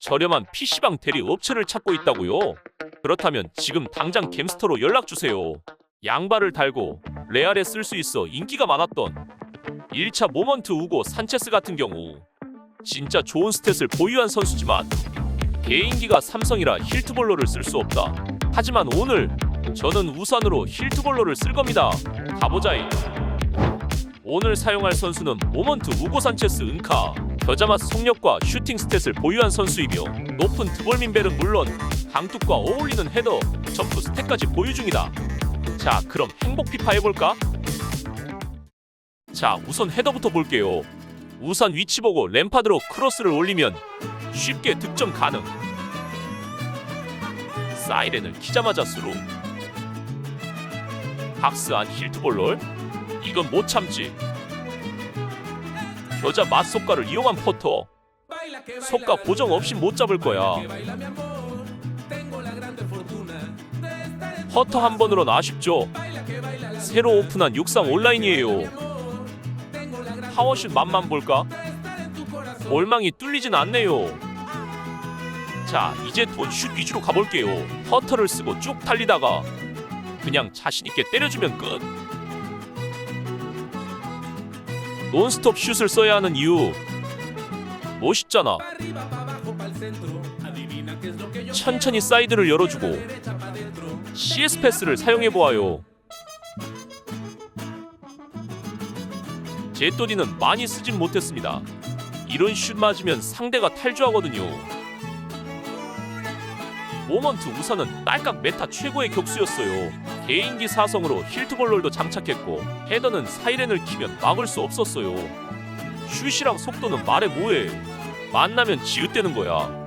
저렴한 PC방 대리 업체를 찾고 있다고요? 그렇다면 지금 당장 겜스터로 연락 주세요. 양발을 달고 레알에 쓸 수 있어 인기가 많았던 1차 모먼트 우고 산체스 같은 경우 진짜 좋은 스탯을 보유한 선수지만 개인기가 삼성이라 힐트볼러를 쓸 수 없다. 하지만 오늘 저는 우산으로 힐트볼러를 쓸 겁니다. 가보자이. 오늘 사용할 선수는 모먼트 우고 산체스 은카 겨자맛 속력과 슈팅 스탯을 보유한 선수이며 높은 드볼민벨은 물론 강뚝과 어울리는 헤더, 점프 스탯까지 보유 중이다. 자, 그럼 행복 피파 해볼까? 자, 우선 헤더부터 볼게요. 우산 위치 보고 램파드로 크로스를 올리면 쉽게 득점 가능. 사이렌을 키자마자 스루. 박스 안 힐트볼롤? 이건 못 참지. 겨자 맛 속가를 이용한 포터. 속가 고정 없이 못 잡을 거야. 퍼터 한 번으로는 아쉽죠. 새로 오픈한 육상 온라인이에요. 파워슛 맛만 볼까? 골망이 뚫리진 않네요. 자, 이제 돈슛 위주로 가볼게요. 퍼터를 쓰고 쭉 달리다가 그냥 자신 있게 때려주면 끝. 논스톱 슛을 써야 하는 이유 멋있잖아. 천천히 사이드를 열어주고 CS 패스를 사용해 보아요. 제또디는 많이 쓰진 못했습니다. 이런 슛 맞으면 상대가 탈주하거든요. 모먼트 우선은 딸깍 메타 최고의 격수였어요. 개인기 사성으로 힐트볼롤도 장착했고 헤더는 사이렌을 키면 막을 수 없었어요. 슛이랑 속도는 말해 뭐해. 만나면 지읒대는 거야.